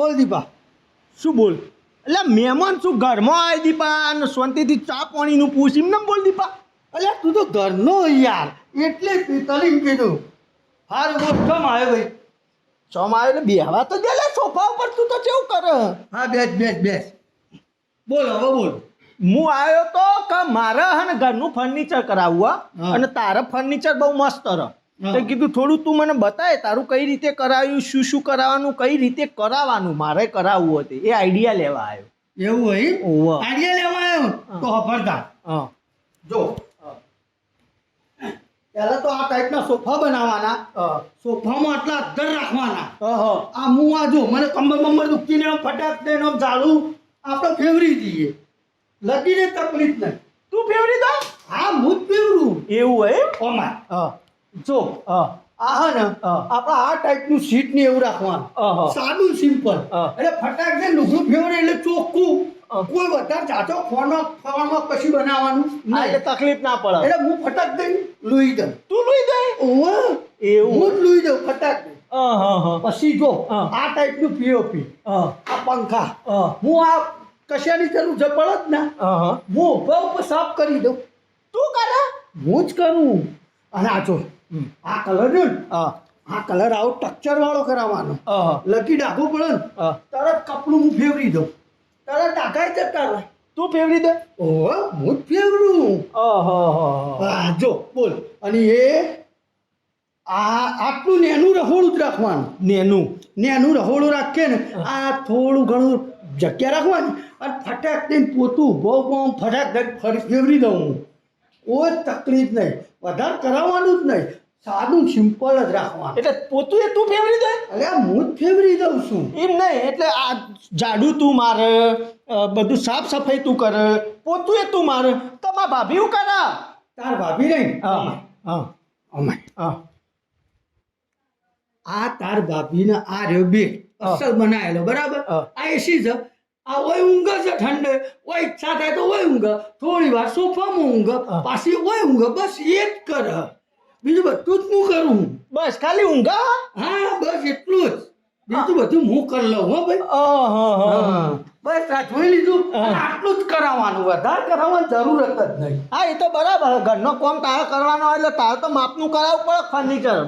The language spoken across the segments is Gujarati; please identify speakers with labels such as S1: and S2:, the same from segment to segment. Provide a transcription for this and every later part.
S1: બોલ દીપા.
S2: શું બોલ? એટલે મહેમાન શું ઘરમાં આવી દીપા અને શાંતિથી ચા પાણીનું પૂછ એમને બોલ દીપા.
S1: અલ્યા તું તો ઘરનો યાર એટલે તલીમ કીધું. હારું બોલ. કેમ આવ્યો ભાઈ.
S2: ચમ આવ્યો એટલે બેહવા તો દે સોફા ઉપર તું તો કેવું કરે?
S1: હા બેસ બેસ બેસ. બોલ હવે બોલ.
S2: હું આવ્યો તો કે મારે હે ને ઘરનું ફર્નિચર કરાવવું અને તારે ફર્નિચર બહુ મસ્ત રહ. તો કીધું થોડું તું મને બતાય તારું કઈ રીતે કરાવ્યું શું શું કરાવવાનું કઈ રીતે કરાવવાનું મારે કરાવવું હતું. એ આઈડિયા લેવા આવ્યો.
S1: એવું હોય આઈડિયા લેવા આવ્યો? તો હફરતા જો પહેલા તો આ ટાઈપના સોફા બનાવવાના. સોફામાં આટલા અદ્ધર રાખવાના. આ હું. આ જો મને કમર બમર દુખીને ફટાક દઈને આમ ઝાડું આપણે ફેવરી દઈએ લગીને તકલીફ નહીં.
S2: તું ફેવરી દો
S1: હા હું જ ફેવરું.
S2: એવું હોય
S1: ઓમાં.
S2: હા.
S1: જો આ હે ને આપણે આ ટાઈપનું સીટ ને એવું રાખવાનું. સાદું સિમ્પલ. એટલે ફટાક દે લુગડું ફેવરે એટલે ચોખ્ખું. કોઈ વધારે જાતો ખોનો ફવામાં કશું બનાવવાનું
S2: ના એટલે તકલીફ ના પડે.
S1: એટલે હું ફટાક દઈ લુઈ દઉં.
S2: તું લુઈ દે?
S1: ઓવે.
S2: એવું.
S1: હું જ લુઈ દઉં ફટાક પછી જો. આ ટાઈપનું પીઓપી આ પંખા.
S2: હું
S1: આ કશાની જરૂર છે પડે જ ને.
S2: હા
S1: ઊભા સાફ કરી દઉં.
S2: તું કરે?
S1: હું જ કરું. અને આ જો. આ કલર ને આ કલર આવો ટક્ચર વાળો કરાવવાનો. લકી ડાઘો પડે ને તરત કપડું હું ફેવરી દઉં. તરત ડાઘાઈ જતા રહે
S2: તું ફેવરી દે?
S1: ઓહો હું જ ફેવરું.
S2: હા
S1: જો બોલ. અને એ આ આટલું નેનું રહોડું જ રાખવાનું.
S2: નેનું?
S1: નેનું રહોડું રાખીએ ને આ થોડું ઘણું જગ્યા રાખવાની. અને ફટાક દઈને પોતું બહુ બહુ ફટાક ફરી ફેવરી દઉં હું. કોઈ તકલીફ નહીં. વધારે કરાવવાનું જ નહીં. સાદું સિમ્પલ જ રાખવાનું.
S2: એટલે પોતું એ તું ફેવરી દે?
S1: અરે હું જ ફેવરી દઉં છું.
S2: એમ નહીં એટલે આ ઝાડુ તું મારે બધું સાફ સફાઈ તું કરે પોતું એ તું મારે. તો મારા ભાભી હું કરા?
S1: તાર ભાભી નહીં?
S2: હા હા.
S1: અમાય
S2: હા.
S1: આ તાર ભાભીને આ રહ્યો બે. અસલ બનાવેલો બરાબર. આ એસી છે? આ ઓય ઊંઘ છે ઠંડે. ઓય ઈચ્છા થાય તો ઓય ઊંઘ. થોડી વાર સોફામાં ઊંઘ.
S2: હા.
S1: પાછી ઓય ઊંઘ. બસ એ જ કર. બીજું બધું જ હું કરું.
S2: બસ ખાલી ઊંઘ
S1: હા? બસ એટલું જ. બીજું બધું હું કરી લઉં હો ભાઈ.
S2: હા.
S1: બસ આ જોઈ લીધું? આટલું જ કરાવવાનું. વધારે કરાવવાની જરૂરત જ નહીં.
S2: હા એ તો બરાબર. ઘરનો કોમ તારે કરવાનો હોય એટલે તારે તો માપનું કરાવવું પડે ફર્નિચર.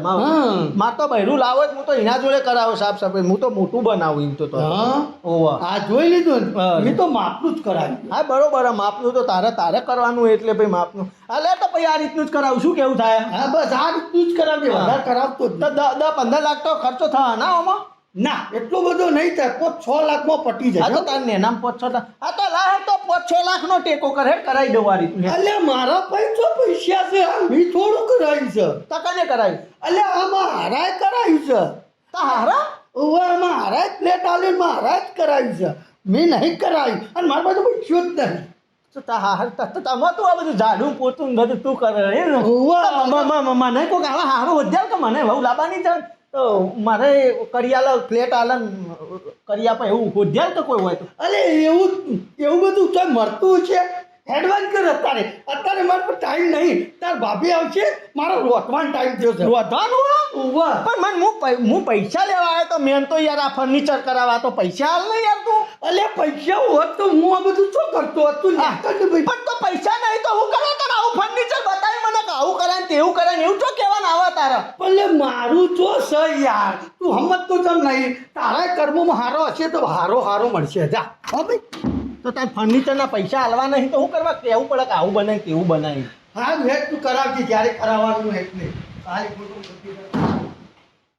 S2: માર તો બહેરું લાવો હું તો એના જોડે કરાવું સાફ સફાઈ. હું તો મોટું બનાવું એમ તો તો.
S1: હા?
S2: ઓવા.
S1: આ જોઈ લીધું
S2: મેં
S1: એ તો માપનું જ કરાવ્યું.
S2: હા બરોબર. માપનું તો તારે તારે કરવાનું એટલે ભાઈ માપનું. અલે તો ભાઈ આ રીતનું જ કરાવું. શું કેવું થાય?
S1: હા બસ આ રીતનું જ
S2: કરાવજે
S1: વધારે કરાવતો
S2: તો દસ પંદર લાખ તો ખર્ચો થવાના ના આમાં
S1: ના એટલો બધો નહીં થાય. પોત છ લાખમાં પટી
S2: આ તો
S1: જાય
S2: તાર નેનામ પાંચ છ લાખ. આ તો લાહે તો પાંચ છ લાખનો ટેકો કરે કરાવી દેવા રીત
S1: અલ્યા મારા પૈસો પૈસા છે આ મી થોડું કરાવ્યું છે.
S2: તો કરાયું? કરાવી
S1: અલ્યા આ મારાએ કરાવ્યું છે.
S2: તારા હારા?
S1: ઓવે મારા જ પ્લેટ આલી મારા જ કરાવ્યું છે. મેં નહીં કરાવી અને મારા પાસે પૈસો જ નહીં.
S2: તો તાર તમે તું આ બધું ઝાડું પોતું બધું તું કરે એમ ને?
S1: ઓવે.
S2: તો મ- મ- મ- મને કોઈક આવા હારું વધ્યા કે મને બહુ લાવવાની છે તો મારે કરિયાલા પ્લેટ આલન કરિયા એવું હોદ્યા તો કોઈ હોય તો.
S1: અરે એવું એવું બધું તો મળતું છે. એડવાન્સ કર અત્યારે. અત્યારે મારા પર ટાઈમ નહીં. તાર ભાભી આવશે મારો રોટવાનો ટાઈમ થયો છે.
S2: વધવાનું
S1: ઊભા.
S2: પણ મને હું હું પૈસા લેવા આવ્યો તો મેન તો યાર આ ફર્નિચર કરાવવા તો પૈસા હાલ નહીં યાર તું.
S1: અલે પૈસા હોત તો હું આ બધું શું કરતો? હતું
S2: પણ તો પૈસા નહીં તો હું કરો તો આવું ફર્નિચર બતાવી મને કે આવું કરે ને તેવું કરે ને એવું તો કહેવાના આવે તારા.
S1: ભલે મારું જો છે યાર. તું સમજતો જમ નહીં. તારા કર્મોમાં હારો હશે તો હારો હારો મળશે. જા. હા ભાઈ.
S2: તો તાર ફર્નિચરના પૈસા હાલવા નહીં તો હું કરવા કહેવું પડે કે આવું બનાય તેવું બનાય?
S1: હા વેટ તું કરાવજે જ્યારે કરાવવાનું એટલે. નહીં